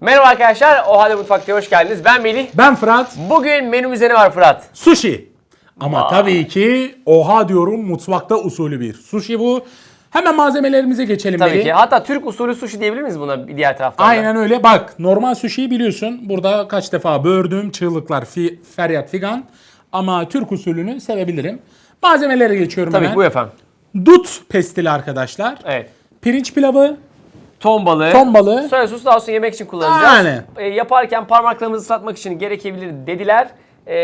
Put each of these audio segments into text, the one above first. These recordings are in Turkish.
Merhaba arkadaşlar, O Halde Mutfak'ta hoş geldiniz. Ben Melih. Ben Fırat. Bugün menümüzde ne var Fırat? Sushi. Ama Vay. tabii ki oha diyorum mutfakta usulü bir. Sushi bu. Hemen malzemelerimize geçelim. Tabii Melih. ki. Hatta Türk usulü sushi diyebilir miyiz buna bir diğer taraftan? da? Aynen öyle. Bak normal sushi'yi biliyorsun. Burada kaç defa böğürdüm. Çığlıklar, fi, feryat figan. Ama Türk usulünü sevebilirim. Malzemelere geçiyorum Tabii hemen. bu efendim. Dut pestili arkadaşlar. Evet. Pirinç pilavı. Ton balığı. Ton balığı. Soya sosu daha sonra yemek için kullanacağız. Aynen. E, yaparken parmaklarımızı ıslatmak için gerekebilir dediler. E,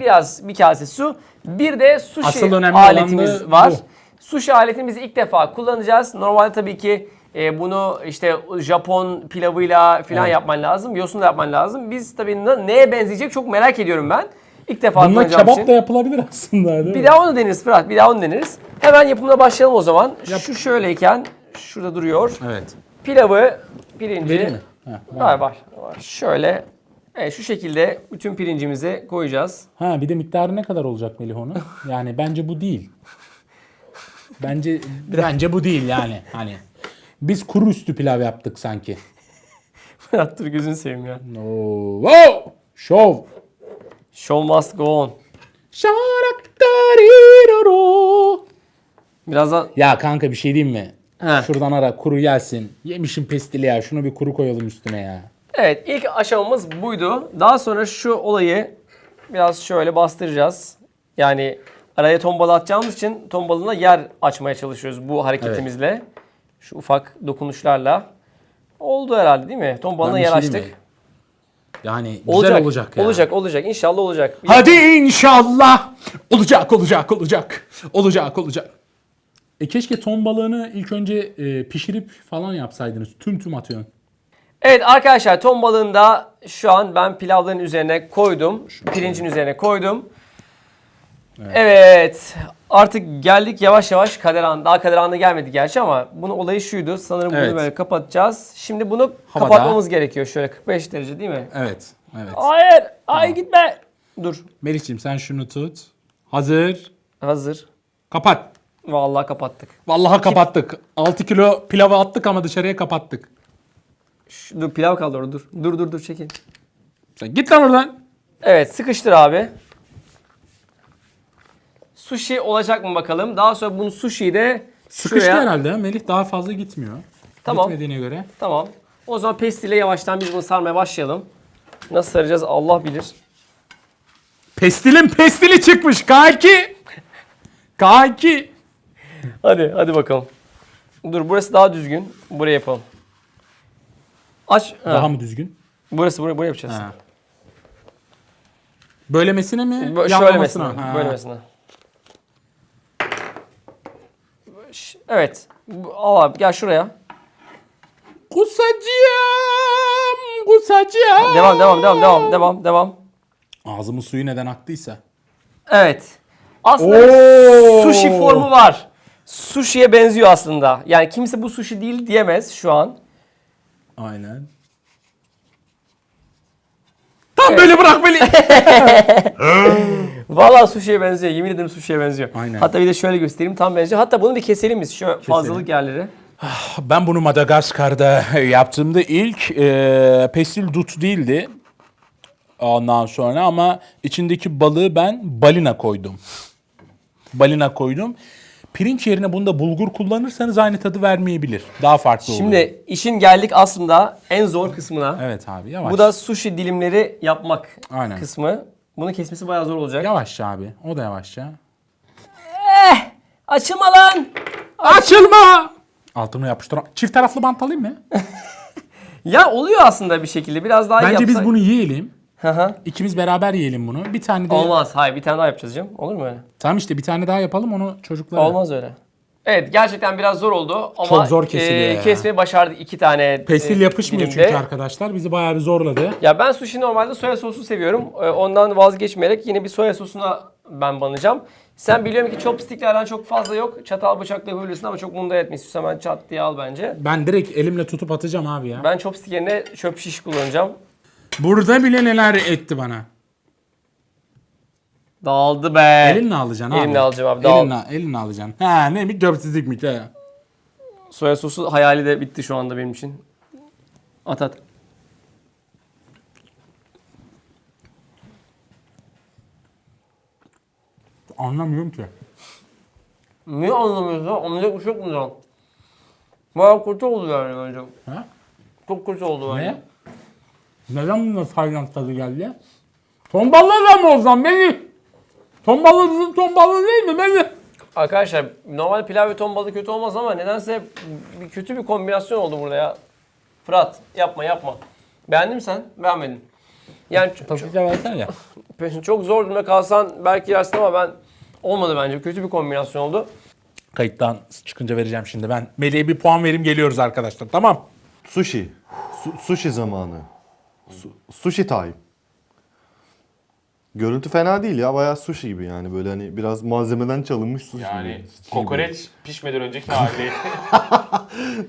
biraz bir kase su. Bir de sushi Asıl önemli aletimiz var. bu. Sushi aletimizi ilk defa kullanacağız. Normalde tabii ki e, bunu işte Japon pilavıyla falan Evet. yapman lazım. Yosunla yapman lazım. Biz tabii ne- neye benzeyecek çok merak ediyorum ben. İlk defa Bununla kebap için. da yapılabilir aslında. Değil Bir mi? daha onu deneriz Fırat. Bir daha onu deneriz. Hemen yapımına başlayalım o zaman. Yap. Şu şöyleyken şurada duruyor. Evet. Pilavı, pirinci. Vereyim mi? Heh, Var var. var. Şöyle evet, şu şekilde bütün pirincimizi koyacağız. Ha bir de miktarı ne kadar olacak Melih onun? Yani bence bu değil. Bence bence bu değil yani. Hani biz kuru üstü pilav yaptık sanki. Fırat dur gözünü seveyim ya. No. Wow! Show. Show must go on. Şaraktariroro. Birazdan Ya kanka bir şey diyeyim mi? He. Şuradan ara kuru gelsin. Yemişim pestili ya. Şunu bir kuru koyalım üstüne ya. Evet ilk aşamamız buydu. Daha sonra şu olayı biraz şöyle bastıracağız. Yani araya ton balığı atacağımız için ton balığına yer açmaya çalışıyoruz bu hareketimizle. Şu ufak dokunuşlarla. Oldu herhalde değil mi? Ben bir yer şey açtık. mi? Yani güzel Olacak, olacak ya. Olacak, olacak. İnşallah olacak. Hadi inşallah. Olacak, olacak, olacak. Olacak, olacak. E keşke ton balığını ilk önce e, pişirip falan yapsaydınız. Tüm tüm atıyorsun. Evet arkadaşlar ton balığını da şu an ben pilavların üzerine koydum. Pirincin üzerine koydum. Evet. Artık geldik yavaş yavaş kader anı. Daha kader anı gelmedi gerçi ama bunun olayı şuydu. Sanırım Evet. bunu böyle kapatacağız. Şimdi bunu Havada. kapatmamız gerekiyor. Şöyle 45 derece değil mi? Evet, evet. Hayır. Ay gitme. Dur. Melih'ciğim sen şunu tut. Hazır. Hazır. Kapat. Vallahi kapattık. Vallahi kapattık. 6 kilo pilavı attık ama dışarıya kapattık. Şu, dur pilav kaldı orada dur. Dur dur dur çekil. Sen git lan oradan. Evet sıkıştır abi. Sushi olacak mı bakalım. Daha sonra bunu sushi'yi de Sıkıştı şuraya- herhalde. Melih daha fazla gitmiyor. Tamam. Gitmediğine göre. Tamam. O zaman pestiyle yavaştan biz bunu sarmaya başlayalım. Nasıl saracağız Allah bilir. Pestilin pestili çıkmış kanki. Kanki. Hadi hadi bakalım. Dur burası daha düzgün. Buraya yapalım. Aç. Ha, Daha mı düzgün? Burası buraya, buraya yapacağız. Ha. Böylemesine mi? Bö- Şöylemesine. Ha. Böylemesine. Ş- Evet. Al abi gel şuraya. Kusacağım, kusacağım. Devam devam devam devam devam devam. Ağzımın suyu neden aktıysa. Evet. Aslında Oo. sushi formu var. Sushi'ye benziyor aslında. Yani kimse bu sushi değil diyemez şu an. Aynen. Tam böyle bırak beni. Vallahi sushi'ye benziyor. Yemin ederim sushi'ye benziyor. Aynen. Hatta bir de şöyle göstereyim tam benziyor. Hatta bunu bir keselim biz şu fazlalık yerleri. ben bunu Madagaskar'da yaptığımda ilk e, pestil dut değildi. Ondan sonra ama içindeki balığı ben balina koydum. Balina koydum. Pirinç yerine bunda bulgur kullanırsanız aynı tadı vermeyebilir. Daha farklı oluyor. Şimdi işin geldik aslında en zor kısmına. Evet abi yavaş. Bu da sushi dilimleri yapmak Aynen. kısmı. Bunu kesmesi bayağı zor olacak. Yavaşça abi. O da yavaşça. Açılma lan! Açılma! Altını yapıştıran. Çift taraflı bant alayım mı? Ya oluyor aslında bir şekilde. Biraz daha iyi Bence biz yapsak. bunu yiyelim. Hı. İkimiz beraber yiyelim bunu. Bir tane de... Olmaz. Hayır bir tane daha yapacağız canım. Olur mu öyle? Tamam işte bir tane daha yapalım onu çocuklara. Olmaz öyle. Evet gerçekten biraz zor oldu ama Çok zor kesiliyor ya. kesmeyi başardık iki tane Pestil e, yapışmıyor dilimde. çünkü arkadaşlar. Bizi bayağı bir zorladı. Ya ben sushi normalde soya sosu seviyorum. Ee, Ondan vazgeçmeyerek yine bir soya sosuna ben banacağım. Sen biliyorum ki chopsticklerden çok fazla yok. Çatal bıçakla yapabilirsin ama çok bunda etmek istiyorsan hemen çat diye al bence. Ben direkt elimle tutup atacağım abi ya. Ben chopstick yerine çöp şiş kullanacağım. Burada bile neler etti bana. Dağıldı be. Elinle alacaksın abi. Elimle alacağım abi. Dağıldı. Elinle, elinle alacaksın. Ha ne bir döpsizlik mi? Ha. Soya sosu hayali de bitti şu anda benim için. At at. Anlamıyorum ki. Niye anlamıyorsun? Anlayacak bir şey yok mu lan? Bayağı kötü oldu yani bence. Ha? Çok kötü oldu bence. Ne? Neden buna Tayland tadı geldi? Da mı o zaman balığı ton balığı değil mi Melih? Arkadaşlar normal pilav ve ton balığı kötü olmaz ama nedense bir kötü bir kombinasyon oldu burada ya. Fırat yapma yapma. Beğendin mi sen? Beğenmedin. Yani ç- Tatlıyla versene ya. ç- çok zor durumda kalsan belki yersin ama ben olmadı bence. Kötü bir kombinasyon oldu. Kayıttan çıkınca vereceğim şimdi ben. Melih'e bir puan vereyim geliyoruz arkadaşlar tamam. Sushi. Su- sushi zamanı. Su- sushi time. Görüntü fena değil ya. Bayağı sushi gibi yani. Böyle hani biraz malzemeden çalınmış sushi Yani gibi. kokoreç pişmeden önceki hali.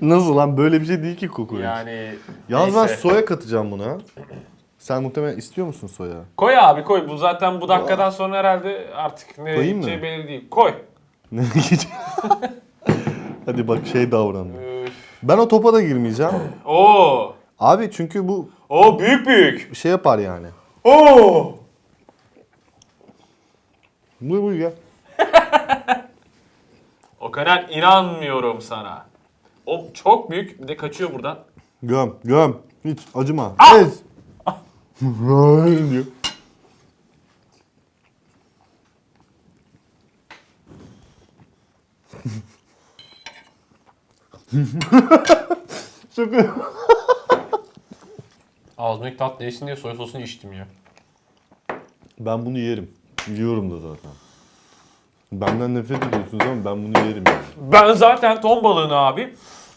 Nasıl lan? Böyle bir şey değil ki kokoreç. yani Yalnız ben neyse. soya katacağım buna. Sen muhtemelen istiyor musun soya? Koy abi koy. Bu zaten bu dakikadan sonra herhalde artık nereye Koyayım mı? belli değil. Koy. Ne gidecek? Hadi bak şey davran. Üf. Ben o topa da girmeyeceğim. Oo. Abi çünkü bu Oo büyük büyük. şey yapar yani. Oo. Buyur buyur gel. O kadar inanmıyorum sana. O çok büyük. Bir de kaçıyor buradan. Göm göm. Hiç acıma. Ah! Ez. diyor. Şaka. Ağzımdaki tat değişsin diye soya sosunu içtim ya. Ben bunu yerim. Yiyorum da zaten. Benden nefret ediyorsunuz ama ben bunu yerim yani. Ben zaten ton balığını abi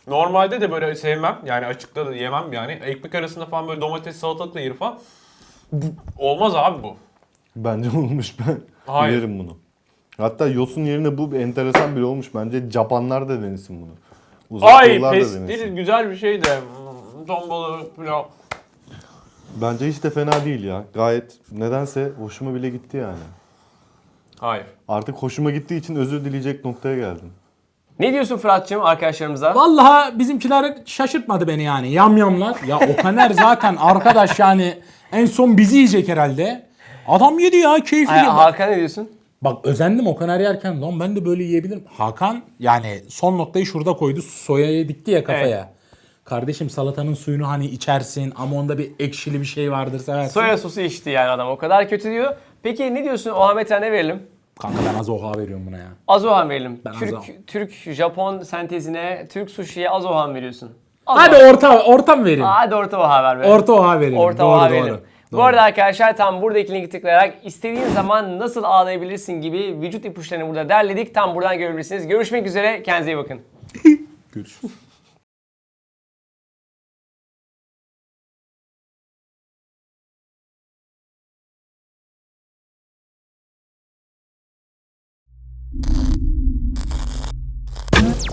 normalde de böyle sevmem. Yani açıkta da yemem yani. Ekmek arasında falan böyle domates salatalıkla yerim falan. Bu- Olmaz abi bu. Bence olmuş ben Hayır. yerim bunu. Hatta yosun yerine bu bir enteresan biri olmuş. Bence Japanlar da denesin bunu. Uzak Ay Doğular da pestil denesin. güzel bir şey de. Hmm, Ton balığı pilav. Bence hiç de fena değil ya. Gayet nedense hoşuma bile gitti yani. Hayır. Artık hoşuma gittiği için özür dileyecek noktaya geldim. Ne diyorsun Fırat'cığım arkadaşlarımıza? Vallahi bizimkiler şaşırtmadı beni yani. Yamyamlar. Ya Okaner zaten arkadaş yani en son bizi yiyecek herhalde. Adam yedi ya keyifli. Ay, yedi. Hakan ne diyorsun? Bak özendim Okaner yerken lan ben de böyle yiyebilirim. Hakan yani son noktayı şurada koydu. Soyaya dikti ya kafaya. Kardeşim salatanın suyunu hani içersin ama onda bir ekşili bir şey vardır seversin. Soya sosu içti yani adam o kadar kötü diyor. Peki ne diyorsun o Ahmet'e ne verelim? Kanka ben az oha veriyorum buna ya. Azohan verelim. Ben Türk Azohan. Türk Japon sentezine Türk sushi'ye Azohan veriyorsun. Az Hadi oha. orta orta mı vereyim? Hadi orta oha ver be. Orta oha verelim. Orta doğru, oha doğru. verelim. Bu Doğru. arada arkadaşlar tam buradaki linki tıklayarak istediğin zaman nasıl ağlayabilirsin gibi vücut ipuçlarını burada derledik. Tam buradan görebilirsiniz. Görüşmek üzere. Kendinize iyi bakın. Görüşürüz.